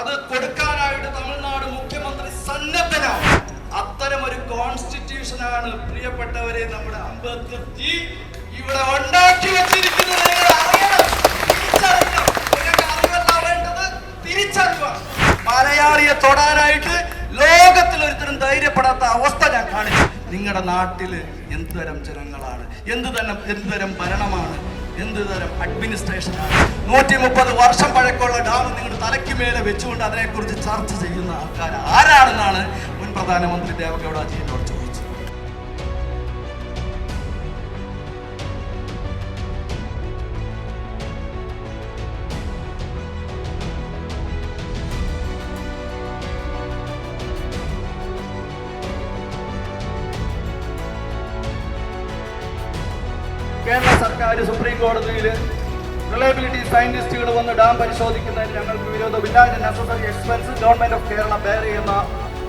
അത് കൊടുക്കാനായിട്ട് തമിഴ്നാട് മുഖ്യമന്ത്രി സന്നദ്ധനാണ് അത്തരം ഒരു കോൺസ്റ്റിറ്റ്യൂഷനാണ് പ്രിയപ്പെട്ടവരെ നമ്മുടെ അംബേദ്കർ ജി ഇവിടെ ഉണ്ടാക്കി വെച്ചിരിക്കുന്നത്. മലയാളിയെ തൊടാനായിട്ട് ലോകത്തിൽ ഒരുത്തരും ധൈര്യപ്പെടാത്ത അവസ്ഥ ഞാൻ കാണിച്ചു. നിങ്ങളുടെ നാട്ടിൽ എന്തുതരം ജനങ്ങളാണ്? എന്ത് തരം എന്തുതരം ഭരണമാണ്? എന്ത് തരം അഡ്മിനിസ്ട്രേഷനാണ് നൂറ്റി മുപ്പത് വർഷം പഴക്കമുള്ള ഡാം നിങ്ങളുടെ തലയ്ക്ക് മേലെ വെച്ചുകൊണ്ട് അതിനെക്കുറിച്ച് ചർച്ച ചെയ്യുന്ന ആൾക്കാർ ആരാണെന്നാണ് മുൻ പ്രധാനമന്ത്രി ദേവഗൌഡ എന്നോട് കേരള സർക്കാർ സുപ്രീം കോടതിയിൽ റിലയബിലിറ്റി സയന്റിസ്റ്റുകൾ വന്ന് ഡാം പരിശോധിക്കുന്നതിന് ഞങ്ങൾക്ക് വിരോധമില്ല അതിന് necessary expense government of Kerala bear ചെയ്യുന്ന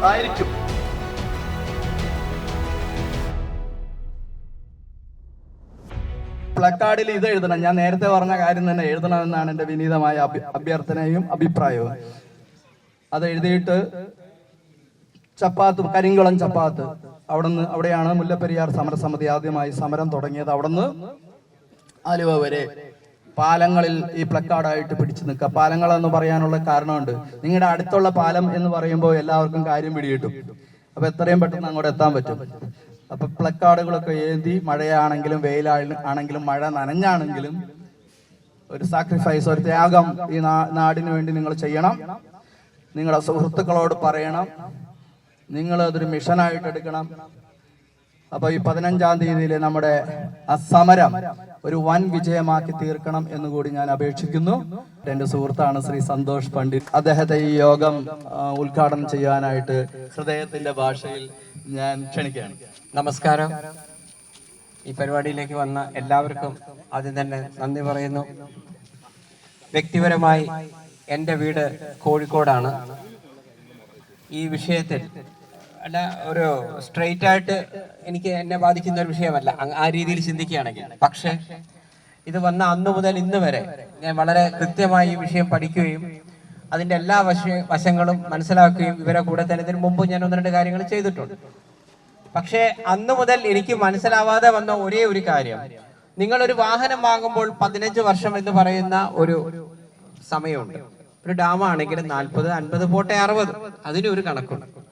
ആയിരിക്കും. പ്ലക്കാർഡിൽ ഇത് എഴുതണം. ഞാൻ നേരത്തെ പറഞ്ഞ കാര്യം തന്നെ എഴുതണമെന്നാണ് എന്റെ വിനീതമായ അഭ്യർത്ഥനയും അഭിപ്രായവും. അത് എഴുതിയിട്ട് ചപ്പാത്ത് കരിങ്കുളം ചപ്പാത്ത്. അവിടുന്ന് അവിടെയാണ് മുല്ലപ്പെരിയാർ സമരസമിതി ആദ്യമായി സമരം തുടങ്ങിയത്. അവിടുന്ന് ആലുവ വരെ പാലങ്ങളിൽ ഈ പ്ലക്കാർഡായിട്ട് പിടിച്ചു നിൽക്കുക. പാലങ്ങൾ എന്ന് പറയാനുള്ള കാരണമുണ്ട്. നിങ്ങളുടെ അടുത്തുള്ള പാലം എന്ന് പറയുമ്പോൾ എല്ലാവർക്കും കാര്യം പിടികിട്ടും. അപ്പൊ എത്രയും പെട്ടെന്ന് അങ്ങോട്ട് എത്താൻ പറ്റും. അപ്പൊ പ്ലക്കാർഡുകളൊക്കെ ഏന്തി മഴയാണെങ്കിലും വെയിലാണെങ്കിലും മഴ നനഞ്ഞാണെങ്കിലും ഒരു സാക്രിഫൈസ് ഒരു ത്യാഗം ഈ നാടിനു നാടിന് വേണ്ടി നിങ്ങൾ ചെയ്യണം. നിങ്ങളുടെ സുഹൃത്തുക്കളോട് പറയണം. നിങ്ങൾ അതൊരു മിഷനായിട്ട് എടുക്കണം. അപ്പൊ ഈ പതിനഞ്ചാം തീയതിയിൽ നമ്മുടെ അസമരം സമരം ഒരു വൻ വിജയമാക്കി തീർക്കണം എന്ന് കൂടി ഞാൻ അപേക്ഷിക്കുന്നു. എന്റെ സുഹൃത്താണ് ശ്രീ സന്തോഷ് പണ്ഡിറ്റ്. അദ്ദേഹത്തെ ഈ യോഗം ഉദ്ഘാടനം ചെയ്യാനായിട്ട് ഹൃദയത്തിന്റെ ഭാഷയിൽ ഞാൻ ക്ഷണിക്കുകയാണ്. നമസ്കാരം. ഈ പരിപാടിയിലേക്ക് വന്ന എല്ലാവർക്കും ആദ്യം തന്നെ നന്ദി പറയുന്നു. വ്യക്തിപരമായി എന്റെ വീട് കോഴിക്കോടാണ്. ഈ വിഷയത്തിൽ അല്ല ഒരു സ്ട്രെയിറ്റ് ആയിട്ട് എനിക്ക് എന്നെ ബാധിക്കുന്ന ഒരു വിഷയമല്ല. ആ രീതിയിൽ ചിന്തിക്കുകയാണെങ്കിൽ. പക്ഷേ ഇത് വന്ന അന്നു മുതൽ ഇന്ന് വരെ ഞാൻ വളരെ കൃത്യമായി ഈ വിഷയം പഠിക്കുകയും അതിന്റെ എല്ലാ വശ വശങ്ങളും മനസ്സിലാക്കുകയും ഇവരെ കൂടെ തന്നെ ഇതിനു മുമ്പ് ഞാൻ ഒന്ന് രണ്ട് കാര്യങ്ങൾ ചെയ്തിട്ടുണ്ട്. പക്ഷേ അന്ന് മുതൽ എനിക്ക് മനസ്സിലാവാതെ വന്ന ഒരേ ഒരു കാര്യം. നിങ്ങൾ ഒരു വാഹനം വാങ്ങുമ്പോൾ പതിനഞ്ച് വർഷം എന്ന് പറയുന്ന ഒരു സമയമുണ്ട്. ഒരു ഡാം ആണെങ്കിൽ നാൽപ്പത് അൻപത് പോട്ടെ അറുപത്. അതിനൊരു കണക്കുണ്ട്.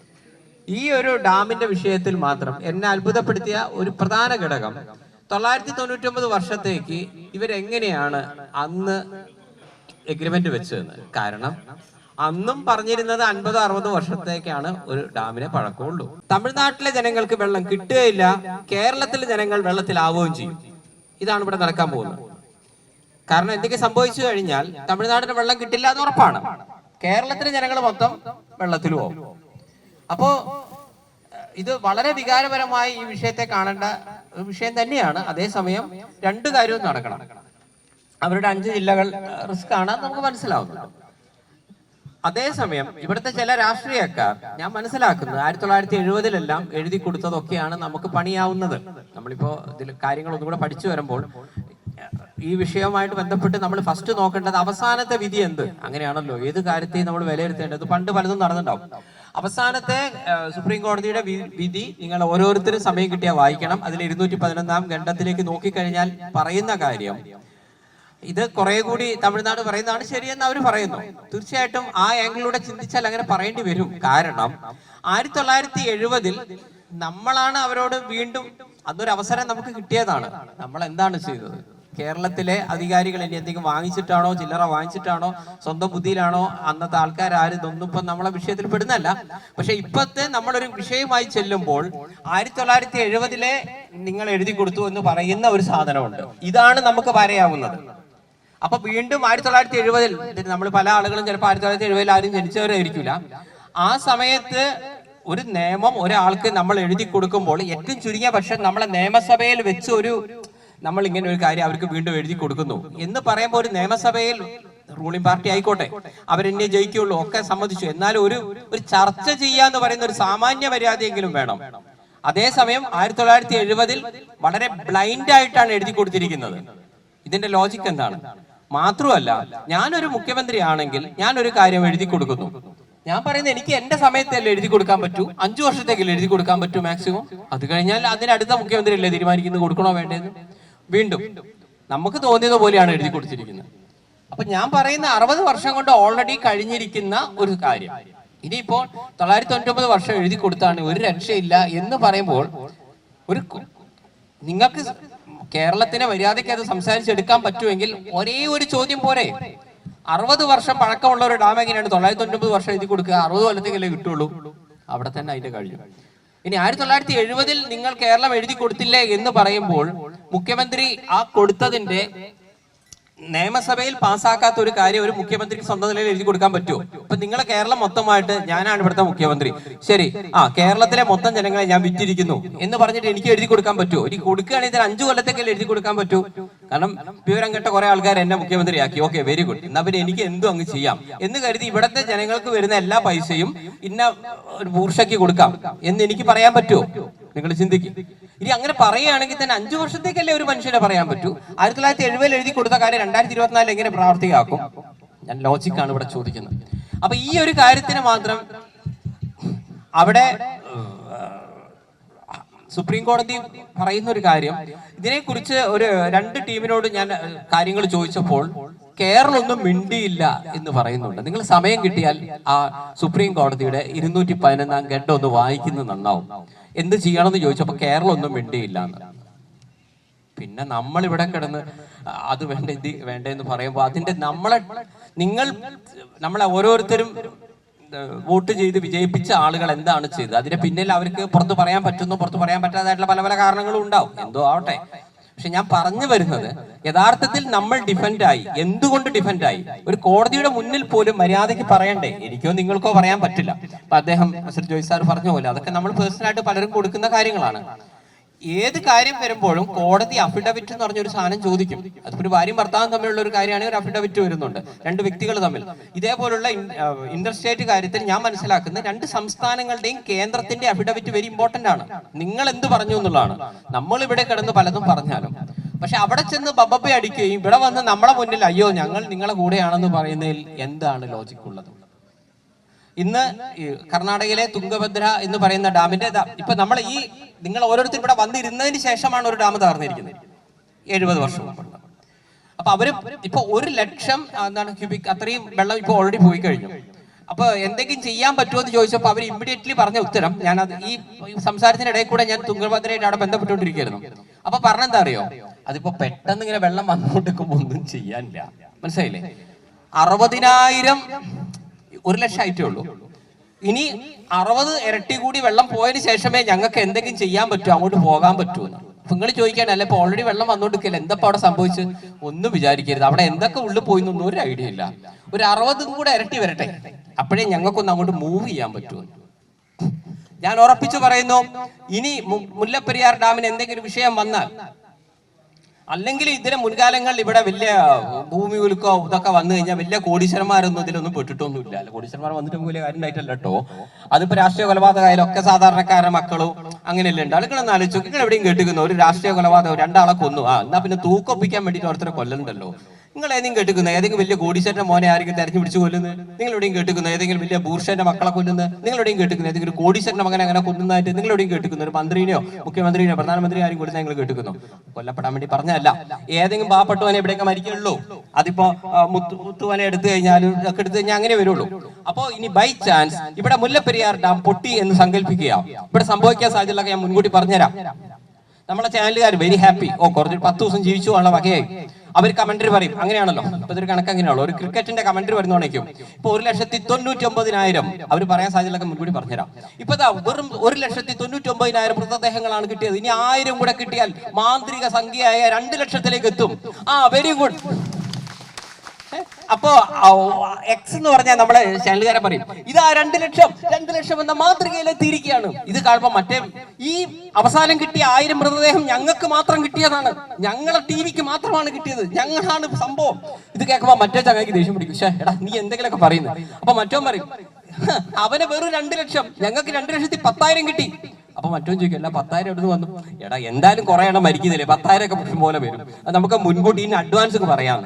ഈ ഒരു ഡാമിന്റെ വിഷയത്തിൽ മാത്രം എന്നെ അത്ഭുതപ്പെടുത്തിയ ഒരു പ്രധാന ഘടകം. തൊള്ളായിരത്തി തൊണ്ണൂറ്റി ഒമ്പത് വർഷത്തേക്ക് ഇവരെങ്ങനെയാണ് അന്ന് എഗ്രിമെന്റ് വെച്ചതെന്ന്. കാരണം അന്നും പറഞ്ഞിരുന്നത് അൻപതോ അറുപതോ വർഷത്തേക്കാണ് ഒരു ഡാമിനെ പഴക്കമുള്ളൂ. തമിഴ്നാട്ടിലെ ജനങ്ങൾക്ക് വെള്ളം കിട്ടുകയില്ല കേരളത്തിലെ ജനങ്ങൾ വെള്ളത്തിലാവുകയും ചെയ്യും. ഇതാണ് ഇവിടെ നടക്കാൻ പോകുന്നത്. കാരണം എന്തൊക്കെ സംഭവിച്ചു കഴിഞ്ഞാൽ തമിഴ്നാടിന് വെള്ളം കിട്ടില്ല എന്ന് ഉറപ്പാണ്. കേരളത്തിലെ ജനങ്ങൾ മൊത്തം വെള്ളത്തിൽ പോകും അപ്പോ ഇത് വളരെ വികാരപരമായി ഈ വിഷയത്തെ കാണേണ്ട വിഷയം തന്നെയാണ്. അതേസമയം രണ്ട് കാര്യവും നടക്കണം. അവരുടെ അഞ്ച് ജില്ലകൾ റിസ്ക് ആണ് നമുക്ക് മനസ്സിലാവുന്നത് അതേസമയം ഇവിടുത്തെ ചില രാഷ്ട്രീയക്കാർ ഞാൻ മനസ്സിലാക്കുന്നത് ആയിരത്തി തൊള്ളായിരത്തി എഴുപതിലെല്ലാം എഴുതി കൊടുത്തതൊക്കെയാണ് നമുക്ക് പണിയാവുന്നത്. നമ്മളിപ്പോ ഇതിൽ കാര്യങ്ങൾ ഒന്നും കൂടെ പഠിച്ചു വരുമ്പോൾ ഈ വിഷയവുമായിട്ട് ബന്ധപ്പെട്ട് നമ്മൾ ഫസ്റ്റ് നോക്കേണ്ടത് അവസാനത്തെ വിധി എന്ത്? അങ്ങനെയാണല്ലോ. ഏത് കാര്യത്തെയും നമ്മൾ വിലയിരുത്തേണ്ടത്. പണ്ട് പലതും നടന്നിട്ടുണ്ടാവും. അവസാനത്തെ സുപ്രീം കോടതിയുടെ വിധി നിങ്ങൾ ഓരോരുത്തരും സമയം കിട്ടിയാൽ വായിക്കണം. അതിൽ ഇരുന്നൂറ്റി പതിനൊന്നാം ഖണ്ഡത്തിലേക്ക് നോക്കിക്കഴിഞ്ഞാൽ പറയുന്ന കാര്യം ഇത് കുറെ കൂടി തമിഴ്നാട് പറയുന്നതാണ് ശരിയെന്ന് അവർ പറയുന്നു. തീർച്ചയായിട്ടും ആ ആംഗിളിലൂടെ ചിന്തിച്ചാൽ അങ്ങനെ പറയേണ്ടി വരും. കാരണം ആയിരത്തി തൊള്ളായിരത്തി എഴുപതിൽ നമ്മളാണ് അവരോട് വീണ്ടും അതൊരു അവസരം നമുക്ക് കിട്ടിയതാണ്. നമ്മൾ എന്താണ് ചെയ്തത്? കേരളത്തിലെ അധികാരികൾ ഇനി എന്തെങ്കിലും വാങ്ങിച്ചിട്ടാണോ ചില്ലറ വാങ്ങിച്ചിട്ടാണോ സ്വന്തം ബുദ്ധിയിലാണോ അന്നത്തെ ആൾക്കാർ ആരും ഇതൊന്നും ഇപ്പം നമ്മളെ വിഷയത്തിൽ പെടുന്നല്ല പക്ഷെ ഇപ്പത്തെ നമ്മളൊരു വിഷയമായി ചെല്ലുമ്പോൾ ആയിരത്തി തൊള്ളായിരത്തി എഴുപതിലെ നിങ്ങൾ എഴുതി കൊടുത്തു എന്ന് പറയുന്ന ഒരു സാധനമുണ്ട്. ഇതാണ് നമുക്ക് വരയാവുന്നത്. അപ്പൊ വീണ്ടും ആയിരത്തി തൊള്ളായിരത്തി എഴുപതിൽ നമ്മൾ പല ആളുകളും ചിലപ്പോൾ ആയിരത്തി തൊള്ളായിരത്തി എഴുപതിൽ ആരും ജനിച്ചവരായിരിക്കില്ല. ആ സമയത്ത് ഒരു നിയമം ഒരാൾക്ക് നമ്മൾ എഴുതി കൊടുക്കുമ്പോൾ ഏറ്റവും ചുരുങ്ങിയ പക്ഷെ നമ്മളെ നിയമസഭയിൽ വെച്ച് ഒരു നമ്മൾ ഇങ്ങനെ ഒരു കാര്യം അവർക്ക് വീണ്ടും എഴുതി കൊടുക്കുന്നു. എന്ന് പറയുമ്പോൾ ഒരു നിയമസഭയിൽ റൂളിംഗ് പാർട്ടി ആയിക്കോട്ടെ. അവരെന്നെ ജയിക്കുള്ളൂ ഒക്കെ സമ്മതിച്ചു. എന്നാൽ ഒരു ഒരു ചർച്ച ചെയ്യാന്ന് പറയുന്ന ഒരു സാമാന്യ മര്യാദയെങ്കിലും വേണം. അതേസമയം ആയിരത്തി തൊള്ളായിരത്തി എഴുപതിൽ വളരെ ബ്ലൈൻഡ് ആയിട്ടാണ് എഴുതി കൊടുത്തിരിക്കുന്നത്. ഇതിന്റെ ലോജിക് എന്താണ്? മാത്രമല്ല ഞാനൊരു ഞാൻ ഒരു കാര്യം എഴുതി കൊടുക്കുന്നു. ഞാൻ പറയുന്നത് എനിക്ക് എന്റെ സമയത്തല്ലേ എഴുതി കൊടുക്കാൻ പറ്റൂ? അഞ്ചു വർഷത്തേക്കല്ലേ എഴുതി കൊടുക്കാൻ പറ്റൂ മാക്സിമം അത് കഴിഞ്ഞാൽ അതിനടുത്ത മുഖ്യമന്ത്രി അല്ലേ തീരുമാനിക്കുന്നത്? കൊടുക്കണോ വേണ്ടതെന്ന് വീണ്ടും. നമുക്ക് തോന്നിയത് പോലെയാണ് എഴുതി കൊടുത്തിരിക്കുന്നത്. അപ്പൊ ഞാൻ പറയുന്ന അറുപത് വർഷം കൊണ്ട് ഓൾറെഡി കഴിഞ്ഞിരിക്കുന്ന ഒരു കാര്യം. ഇനിയിപ്പോൾ തൊള്ളായിരത്തി തൊണ്ണൂറ്റൊമ്പത് വർഷം എഴുതി കൊടുത്താണ് ഒരു രക്ഷയില്ല എന്ന് പറയുമ്പോൾ ഒരു നിങ്ങൾക്ക് കേരളത്തിനെ മര്യാദയ്ക്ക് അത് സംസാരിച്ചെടുക്കാൻ പറ്റുമെങ്കിൽ ഒരേ ഒരു ചോദ്യം പോരെ. അറുപത് വർഷം പഴക്കമുള്ള ഒരു ഡാം എങ്ങനെയാണ് തൊള്ളായിരത്തി തൊണ്ണൂറ്റൊമ്പത് വർഷം എഴുതി കൊടുക്കുക? അറുപത് കൊല്ലത്തേക്കല്ലേ കിട്ടുള്ളൂ. അവിടെ തന്നെ അതിന്റെ കഴിഞ്ഞു ഇനി ആയിരത്തി തൊള്ളായിരത്തി എഴുപതിൽ നിങ്ങൾ കേരളം എഴുതി കൊടുത്തില്ലേ എന്ന് പറയുമ്പോൾ മുഖ്യമന്ത്രി ആ കൊടുത്തതിന്റെ നിയമസഭയിൽ പാസ്സാക്കാത്ത ഒരു കാര്യം ഒരു മുഖ്യമന്ത്രിക്ക് സ്വന്തം നിലയിൽ എഴുതി കൊടുക്കാൻ പറ്റുമോ? ഇപ്പൊ നിങ്ങളെ കേരളം മൊത്തമായിട്ട് ഞാനാണ് ഇവിടുത്തെ മുഖ്യമന്ത്രി. ശരി. ആ കേരളത്തിലെ മൊത്തം ജനങ്ങളെ ഞാൻ വിറ്റിരിക്കുന്നു എന്ന് പറഞ്ഞിട്ട് എനിക്ക് എഴുതി കൊടുക്കാൻ പറ്റുമോ? എനിക്ക് കൊടുക്കുകയാണെങ്കിൽ അഞ്ചു കൊല്ലത്തേക്കല്ലേ എഴുതി കൊടുക്കാൻ പറ്റൂ? കാരണം വിവരം കെട്ട കുറെ ആൾക്കാർ എന്നെ മുഖ്യമന്ത്രിയാക്കി. ഓക്കെ വെരി ഗുഡ് എന്നാ പിന്നെ എനിക്ക് എന്തും അങ്ങ് ചെയ്യാം. എന്ന് കരുതി ഇവിടത്തെ ജനങ്ങൾക്ക് വരുന്ന എല്ലാ പൈസയും ഇന്ന ഒരു ബൂർഷയ്ക്ക് കൊടുക്കാം. എന്ന് എനിക്ക് പറയാൻ പറ്റുമോ? നിങ്ങൾ ചിന്തിക്കും. ഇനി അങ്ങനെ പറയുകയാണെങ്കിൽ തന്നെ അഞ്ചു വർഷത്തേക്കല്ലേ ഒരു മനുഷ്യനെ പറയാൻ പറ്റൂ? ആയിരത്തി തൊള്ളായിരത്തി എഴുപതിൽ എഴുതി കൊടുത്ത കാര്യം രണ്ടായിരത്തി ഇരുപത്തിനാലിൽ എങ്ങനെ പ്രാവർത്തികമാക്കും? ഞാൻ ലോജിക്കാണ് ഇവിടെ ചോദിക്കുന്നത്. അപ്പൊ ഈ ഒരു കാര്യത്തിന് മാത്രം അവിടെ സുപ്രീം കോടതി പറയുന്ന ഒരു കാര്യം ഇതിനെക്കുറിച്ച് ഒരു രണ്ട് ടീമിനോട് ഞാൻ കാര്യങ്ങൾ ചോദിച്ചപ്പോൾ കേരളം ഒന്നും മിണ്ടിയില്ല എന്ന് പറയുന്നുണ്ട്. നിങ്ങൾ സമയം കിട്ടിയാൽ ആ സുപ്രീം കോടതിയുടെ ഇരുന്നൂറ്റി പതിനൊന്നാം ഘട്ടം ഒന്ന് വായിക്കുന്നത് നന്നാവും. എന്ത് ചെയ്യണമെന്ന് ചോദിച്ചപ്പോൾ കേരളം ഒന്നും മിണ്ടിയില്ല എന്ന്. പിന്നെ നമ്മൾ ഇവിടെ കിടന്ന് അത് വേണ്ട ഇത് വേണ്ട എന്ന് പറയുമ്പോൾ അതിന്റെ നമ്മളെ നിങ്ങൾ നമ്മളെ ഓരോരുത്തരും വോട്ട് ചെയ്ത് വിജയിപ്പിച്ച ആളുകൾ എന്താണ് ചെയ്തത്? അതിന്റെ പിന്നിൽ അവർക്ക് പുറത്ത് പറയാൻ പറ്റുന്നു പുറത്ത് പറയാൻ പറ്റാതായിട്ടുള്ള പല പല കാരണങ്ങളും ഉണ്ടാവും. എന്തോ ആവട്ടെ. പക്ഷെ ഞാൻ പറഞ്ഞു വരുന്നത് യഥാർത്ഥത്തിൽ നമ്മൾ ഡിഫൻഡ് ആയി. എന്തുകൊണ്ട് ആയി? ഒരു കോടതിയുടെ മുന്നിൽ പോലും മര്യാദയ്ക്ക് പറയണ്ടേ? എനിക്കോ നിങ്ങൾക്കോ പറയാൻ പറ്റില്ല. അപ്പൊ അദ്ദേഹം മിസ്റ്റർ ജോയ് സാർ പറഞ്ഞ പോലെ അതൊക്കെ നമ്മൾ പേഴ്സണലായിട്ട് പലരും കൊടുക്കുന്ന കാര്യങ്ങളാണ്. ഏത് കാര്യം വരുമ്പോഴും കോടതി അഫിഡവിറ്റ് എന്ന് പറഞ്ഞൊരു സാധനം ചോദിക്കും. അതിപ്പോ ഒരു ഭാര്യയും ഭർത്താവും തമ്മിലുള്ള ഒരു കാര്യമാണെങ്കിൽ ഒരു അഫിഡവിറ്റ് വരുന്നുണ്ട്. രണ്ട് വ്യക്തികൾ തമ്മിൽ. ഇതേപോലുള്ള ഇന്റർ സ്റ്റേറ്റ് കാര്യത്തിൽ ഞാൻ മനസ്സിലാക്കുന്നത് രണ്ട് സംസ്ഥാനങ്ങളുടെയും കേന്ദ്രത്തിന്റെ അഫിഡവിറ്റ് വെരി ഇമ്പോർട്ടന്റ് ആണ്. നിങ്ങൾ എന്ത് പറഞ്ഞു എന്നുള്ളതാണ്. നമ്മൾ ഇവിടെ കിടന്ന് പലതും പറഞ്ഞാലും. പക്ഷെ അവിടെ ചെന്ന് ബബ്ബപ്പ അടിക്കുകയും ഇവിടെ വന്ന് നമ്മളെ മുന്നിൽ അയ്യോ ഞങ്ങൾ നിങ്ങളെ കൂടെയാണെന്ന് പറയുന്നതിൽ എന്താണ് ലോജിക് ഉള്ളത്? ഇന്ന് കർണാടകയിലെ തുംഗഭദ്ര എന്ന് പറയുന്ന ഡാമിന്റെ ഇപ്പൊ നമ്മൾ ഈ നിങ്ങൾ ഓരോരുത്തർ ഇവിടെ വന്നിരുന്നതിന് ശേഷമാണ് ഒരു ഡാം തകർന്നിരിക്കുന്നത്. എഴുപത് വർഷം അപ്പൊ അവർ ഇപ്പൊ ഒരു ലക്ഷം എന്താണ് ക്യൂബിക് അത്രയും വെള്ളം ഇപ്പൊ ഓൾറെഡി പോയി കഴിഞ്ഞു. അപ്പൊ എന്തെങ്കിലും ചെയ്യാൻ പറ്റുമോ എന്ന് ചോദിച്ചപ്പോൾ അവർ ഇമ്മീഡിയറ്റ്ലി പറഞ്ഞ ഉത്തരം ഞാൻ അത് ഈ സംസാരത്തിന്റെ ഇടയിൽ കൂടെ ഞാൻ തുങ്കഭദ്രയുടെ അവിടെ ബന്ധപ്പെട്ടുകൊണ്ടിരിക്കുകയായിരുന്നു. അപ്പൊ പറഞ്ഞെന്താ അറിയോ? അതിപ്പോ പെട്ടെന്ന് ഇങ്ങനെ വെള്ളം വന്നുകൊണ്ടിരിക്കുമ്പോ ഒന്നും ചെയ്യാനില്ല. മനസ്സിലായില്ലേ? അറുപതിനായിരം ഒരു ലക്ഷം ആയിട്ടേ ഉള്ളൂ. ഇനി അറുപത് ഇരട്ടി കൂടി വെള്ളം പോയതിന് ശേഷമേ ഞങ്ങൾക്ക് എന്തെങ്കിലും ചെയ്യാൻ പറ്റൂ അങ്ങോട്ട് പോകാൻ പറ്റൂ നിങ്ങൾ ചോദിക്കാൻ അല്ലെ ഇപ്പൊ ഓൾറെഡി വെള്ളം വന്നോണ്ടിരിക്കല്ലേ എന്താ അവിടെ സംഭവിച്ചു? ഒന്നും വിചാരിക്കരുത്. അവിടെ എന്തൊക്കെ ഉള്ളിൽ പോയി എന്നൊന്നും ഒരു ഐഡിയ ഇല്ല. ഒരു അറുപതും കൂടെ ഇരട്ടി വരട്ടെ. അപ്പോഴേ ഞങ്ങൾക്കൊന്ന് അങ്ങോട്ട് മൂവ് ചെയ്യാൻ പറ്റൂ ഞാൻ ഉറപ്പിച്ചു പറയുന്നു ഇനി മുല്ലപ്പെരിയാർ ഡാമിന് എന്തെങ്കിലും വിഷയം വന്നാൽ അല്ലെങ്കിൽ ഇതിന് മുൻകാലങ്ങളിൽ ഇവിടെ വലിയ ഭൂമി ഉലുക്കോ ഇതൊക്കെ വന്നു കഴിഞ്ഞാൽ വലിയ കോടീശ്വരന്മാരൊന്നും ഇതിലൊന്നും പെട്ടിട്ടൊന്നുമില്ല. കോടീശ്വരന്മാർ വന്നിട്ട് വലിയ കാര്യമായിട്ടല്ല കേട്ടോ. അതിപ്പോ രാഷ്ട്രീയ കൊലപാതകമായാലും ഒക്കെ സാധാരണക്കാരുടെ മക്കളും അങ്ങനെയല്ലേ ഉണ്ട്. ആളുകളൊന്നും ആലോചിച്ചു നിങ്ങൾ എവിടെയും കേട്ടിരിക്കുന്നു ഒരു രാഷ്ട്രീയ കൊലപാതകം രണ്ടാളെ കൊന്നു. ആ എന്നാ പിന്നെ തൂക്കൊപ്പിക്കാൻ വേണ്ടിയിട്ട് ഓരോരുത്തരെ കൊല്ലുന്നുണ്ടല്ലോ നിങ്ങൾ ഏതെങ്കിലും കേട്ടിക്കുന്ന? ഏതെങ്കിലും വലിയ കോടീശ്വരന്റെ മോനെ ആരെങ്കിലും തെരഞ്ഞു പിടിച്ച് കൊല്ലുന്നത് നിങ്ങൾ എവിടെയും കേട്ടിരിക്കുന്നു ഏതെങ്കിലും വലിയ ബൂർഷന്റെ മക്കളെ കൊല്ലുന്നത് നിങ്ങൾ എവിടെയും കേട്ടിരിക്കുന്നു ഏതെങ്കിലും കോടീശ്വരന്റെ മകനെ അങ്ങനെ കൊല്ലുന്നതായിട്ട് നിങ്ങൾ എവിടെയും കേട്ടിരിക്കുന്നു ഒരു മന്ത്രിനെയോ മുഖ്യമന്ത്രിനെയോ പ്രധാനമന്ത്രി ആരും കൊല്ലുന്ന നിങ്ങൾ കേട്ടിക്കുന്നു. കൊല്ലപ്പെടാൻ വേണ്ടി പറഞ്ഞല്ല ഏതെങ്കിലും പാവപ്പെട്ടവനെ എവിടെയൊക്കെ മരിക്കുള്ളൂ. അതിപ്പോ മുത്തുവനെ എടുത്തു കഴിഞ്ഞാലും ഒക്കെ എടുത്തു കഴിഞ്ഞാൽ അങ്ങനെ വരുള്ളൂ. അപ്പോ ഇനി ബൈ ചാൻസ് ഇവിടെ മുല്ലപ്പെരിയാർ ഡാം പൊട്ടി എന്ന് സങ്കല്പിക്കുക. ഇവിടെ സംഭവിക്കാൻ സാധ്യതയുള്ളതൊക്കെ ഞാൻ മുൻകൂട്ടി പറഞ്ഞുതരാം. നമ്മളെ ചാനലുകാർ വെരി ഹാപ്പി ഓ കുറച്ച് പത്ത് ദിവസം ജീവിച്ചു പോകാനുള്ള വകയായി. അവർ കമന്ററി പറയും. അങ്ങനെയാണല്ലോ. ഇപ്പൊ ഇതൊരു കണക്ക് അങ്ങനെയാണല്ലോ. ഒരു ക്രിക്കറ്റിന്റെ കമന്ററി വരുന്നോണേക്കും ഇപ്പൊ ഒരു ലക്ഷത്തി തൊണ്ണൂറ്റി ഒമ്പതിനായിരം അവർ പറയാൻ സാധ്യതകളൊക്കെ മുൻകൂടി പറഞ്ഞുതരാം. ഇപ്പൊ വെറും ഒരു ലക്ഷത്തി തൊണ്ണൂറ്റി ഒമ്പതിനായിരം മൃതദേഹങ്ങളാണ് കിട്ടിയത്. ഇനി ആയിരം കൂടെ കിട്ടിയാൽ മാന്ത്രിക സംഖ്യയായ രണ്ട് ലക്ഷത്തിലേക്ക് എത്തും. ആ വെരി ഗുഡ് അപ്പോ എക്സ് എന്ന് പറഞ്ഞാൽ നമ്മളെ ചാനലുകാരെ പറയും. ഇത് ആ രണ്ട് ലക്ഷം. രണ്ട് ലക്ഷം എന്ന മാതൃകയിൽ എത്തിയിരിക്കുകയാണ്. ഇത് കാണുമ്പോൾ മറ്റേ ഈ അവസാനം കിട്ടിയ ആയിരം മൃതദേഹം ഞങ്ങൾക്ക് മാത്രം കിട്ടിയതാണ്. ഞങ്ങളെ ടി വിക്ക് മാത്രമാണ് കിട്ടിയത്. ഞങ്ങളാണ് സംഭവം. ഇത് കേൾക്കുമ്പോൾ മറ്റേ ചങ്ങായിക്ക് ദേഷ്യം പിടിക്കും. പക്ഷേ എടാ നീ എന്തെങ്കിലുമൊക്കെ പറയുന്നത് അപ്പൊ മറ്റോ പറയും "ഹ, അവന് വെറും രണ്ട് ലക്ഷം. ഞങ്ങൾക്ക് രണ്ട് ലക്ഷത്തി പത്തായിരം കിട്ടി. അപ്പൊ മറ്റോ ചോദിക്കും അല്ല പത്തായിരം എവിടെ വന്നു. എടാ എന്തായാലും കുറെ എണ്ണം മരിക്കുന്നില്ലേ? പത്തായിരം ഒക്കെ പോലെ വരും. നമുക്ക് മുൻകൂട്ടി അഡ്വാൻസ് പറയാം.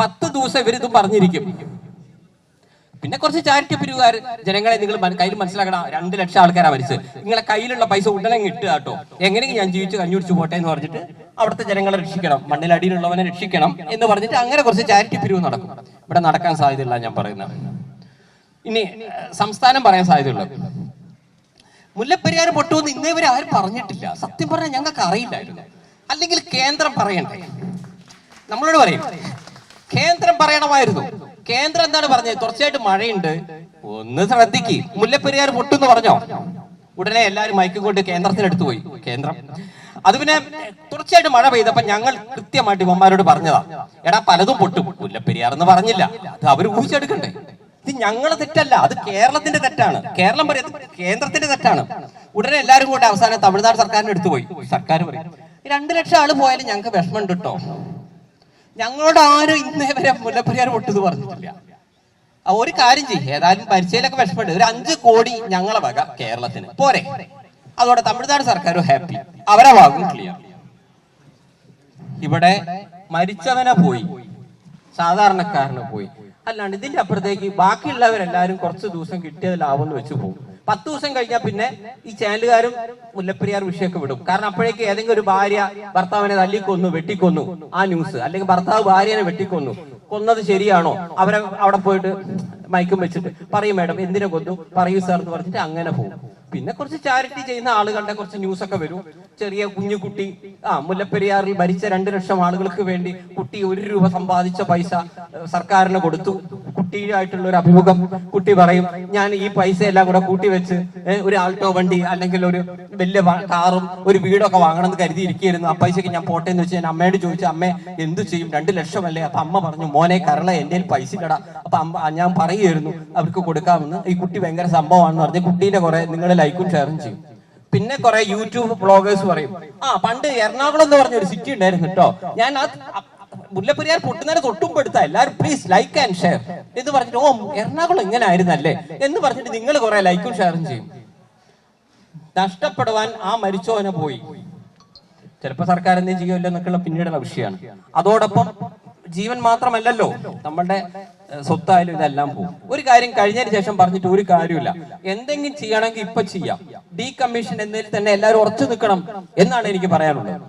പത്ത് ദിവസം ഇവരിതും പറഞ്ഞിരിക്കും. പിന്നെ കുറച്ച് ചാരിറ്റി പിരിവുകാർ ജനങ്ങളെ നിങ്ങൾ കയ്യിൽ മനസ്സിലാക്കണം രണ്ട് ലക്ഷം ആൾക്കാരാണ് മരിച്ചത്. നിങ്ങളെ കയ്യിലുള്ള പൈസ ഉടനെ കിട്ടുക കേട്ടോ എങ്ങനെയെങ്കിലും ഞാൻ ജീവിച്ച് കഞ്ഞുടിച്ച് പോട്ടെ എന്ന് പറഞ്ഞിട്ട് അവിടുത്തെ ജനങ്ങളെ രക്ഷിക്കണം മണ്ണിലടിയിലുള്ളവനെ രക്ഷിക്കണം എന്ന് പറഞ്ഞിട്ട് അങ്ങനെ കുറച്ച് ചാരിറ്റി പിരിവ് നടക്കും. ഇവിടെ നടക്കാൻ സാധ്യതയില്ല ഞാൻ പറയുന്നത്. ഇനി സംസ്ഥാനം പറയാൻ സാധ്യതയുള്ളത് മുല്ലപ്പെരിയാർ പൊട്ടുമെന്ന് ഇന്നേ വരെ ആരും പറഞ്ഞിട്ടില്ല. സത്യം പറഞ്ഞാൽ ഞങ്ങൾക്ക് അറിയില്ലായിരുന്നു. അല്ലെങ്കിൽ കേന്ദ്രം പറയണ്ടേ? നമ്മളോട് പറയും കേന്ദ്രം പറയണമായിരുന്നു. കേന്ദ്രം എന്താണ് പറഞ്ഞത്? തുടർച്ചയായിട്ട് മഴയുണ്ട്. ഒന്ന് ശ്രദ്ധിക്ക്. മുല്ലപ്പെരിയാർ പൊട്ടുന്ന് പറഞ്ഞോ? ഉടനെ എല്ലാവരും മയക്കും കൊണ്ട് കേന്ദ്രത്തിനടുത്ത് പോയി. കേന്ദ്രം. അത് പിന്നെ തുടർച്ചയായിട്ട് മഴ പെയ്തപ്പോ ഞങ്ങൾ കൃത്യമായിട്ട് ഇവന്മാരോട് പറഞ്ഞതാ. എടാ പലതും പൊട്ടും. മുല്ലപ്പെരിയാർ എന്ന് പറഞ്ഞില്ല. അത് അവർ ഊഹിച്ചെടുക്കണ്ടേ? ഇത് ഞങ്ങളെ തെറ്റല്ല. അത് കേരളത്തിന്റെ തെറ്റാണ്. കേരളം പറയുന്നത് കേന്ദ്രത്തിന്റെ തെറ്റാണ്. ഉടനെ എല്ലാവരും കൂടെ അവസാനം തമിഴ്നാട് സർക്കാരിന് എടുത്തു പോയി. സർക്കാർ പറയും രണ്ടു ലക്ഷം ആൾ പോയാലും ഞങ്ങൾക്ക് വിഷമമുണ്ട് കേട്ടോ ഞങ്ങളോട് ആരും ഇന്നേ വരെ മുല്ലപ്പെരിയാർ പൊട്ടത് പറഞ്ഞിട്ടില്ല. ഒരു കാര്യം ചെയ്യും. ഏതായാലും പരിചയയിലൊക്കെ വിഷമമുണ്ട് ഒരു അഞ്ച് കോടി ഞങ്ങളെ വക കേരളത്തിന്. പോരെ. അതോടെ തമിഴ്നാട് സർക്കാരും ഹാപ്പി. അവരെ ഭാഗം ക്ലിയർ ഇവിടെ മരിച്ചവനെ പോയി. സാധാരണക്കാരനെ പോയി. അല്ലാണ്ട് ഇതിന്റെ അപ്പുറത്തേക്ക് ബാക്കിയുള്ളവരെല്ലാരും കുറച്ച് ദിവസം കിട്ടിയത് ലാഭം എന്ന് വെച്ച് പോകും. പത്ത് ദിവസം കഴിഞ്ഞാൽ പിന്നെ ഈ ചാനലുകാരും മുല്ലപ്പെരിയാർ വിഷയമൊക്കെ വിടും. കാരണം അപ്പോഴേക്ക് ഏതെങ്കിലും ഒരു ഭാര്യ ഭർത്താവിനെ തല്ലിക്കൊന്നു വെട്ടിക്കൊന്നു. ആ ന്യൂസ്. അല്ലെങ്കിൽ ഭർത്താവ് ഭാര്യനെ വെട്ടിക്കൊന്നു. കൊന്നത് ശരിയാണോ? അവരെ അവിടെ പോയിട്ട് മയക്കും വെച്ചിട്ട് പറയും മാഡം എന്തിനെ കൊന്നു? പറയൂ സാർ എന്ന് പറഞ്ഞിട്ട് അങ്ങനെ പോകും. പിന്നെ കുറച്ച് ചാരിറ്റി ചെയ്യുന്ന ആളുകളുടെ കുറച്ച് ന്യൂസ് ഒക്കെ വരും. ചെറിയ കുഞ്ഞു കുട്ടി ആ മുല്ലപ്പെരിയാറിൽ ഭരിച്ച രണ്ട് ലക്ഷം ആളുകൾക്ക് വേണ്ടി കുട്ടി ഒരു രൂപ സമ്പാദിച്ച പൈസ സർക്കാരിന് കൊടുത്തു. കുട്ടിയായിട്ടുള്ള ഒരു അഭിമുഖം കുട്ടി പറയും ഞാൻ ഈ പൈസ എല്ലാം കൂടെ കൂട്ടി വെച്ച് ഒരു ആൾട്ടോ വണ്ടി അല്ലെങ്കിൽ ഒരു വലിയ കാറും ഒരു വീടൊക്കെ വാങ്ങണം എന്ന് കരുതിയിരിക്കുകയായിരുന്നു. ആ പൈസക്ക് ഞാൻ പോട്ടെ എന്ന് വെച്ച് ഞാൻ അമ്മയോട് ചോദിച്ചു അമ്മ എന്ത് ചെയ്യും? രണ്ട് ലക്ഷമല്ലേ? അപ്പൊ അമ്മ പറഞ്ഞു മോനെ കരള എന്റെ പൈസ ഇല്ലടാ. അപ്പൊ അമ്മ ഞാൻ പറയുമായിരുന്നു അവർക്ക് കൊടുക്കാമെന്ന്. ഈ കുട്ടി ഭയങ്കര സംഭവമാണെന്ന് പറഞ്ഞ് കുട്ടീന്റെ കുറെ നിങ്ങൾ ലൈക്കും ഷെയറും ചെയ്യും. പിന്നെ കുറെ യൂട്യൂബ് ബ്ലോഗേഴ്സ് പറയും ആ പണ്ട് എറണാകുളം എന്ന് പറഞ്ഞ ഒരു സിറ്റി ഉണ്ടായിരുന്നു കേട്ടോ ഞാൻ മുല്ലപ്പെരിയാർ പൊട്ടുന്നതിന് തൊട്ടുമ്പെടുത്ത എല്ലാവരും പ്ലീസ് ലൈക്ക് ആൻഡ് ഷെയർ എന്ന് പറഞ്ഞിട്ട് ഓ എറണാകുളം ഇങ്ങനെ ആയിരുന്നല്ലേ എന്ന് പറഞ്ഞിട്ട് നിങ്ങൾ കുറെ ലൈക്കും ഷെയറും ചെയ്യും. നഷ്ടപ്പെടുവാൻ ആ മരിച്ചവനെ പോയി. ചിലപ്പോ സർക്കാർ എന്തേ ചെയ്യുമല്ലോ എന്നൊക്കെയുള്ള പിന്നീടുള്ള വിഷയമാണ്. അതോടൊപ്പം ജീവൻ മാത്രമല്ലല്ലോ നമ്മളുടെ സ്വത്തായാലും ഇതെല്ലാം പോകും ഒരു കാര്യം കഴിഞ്ഞതിന് ശേഷം പറഞ്ഞിട്ട് ഒരു കാര്യമില്ല എന്തെങ്കിലും ചെയ്യണമെങ്കിൽ ഇപ്പൊ ചെയ്യാം. ഡീ കമ്മീഷൻ എന്നതിൽ തന്നെ എല്ലാവരും ഉറച്ചു നിൽക്കണം എന്നാണ് എനിക്ക് പറയാനുള്ളത്.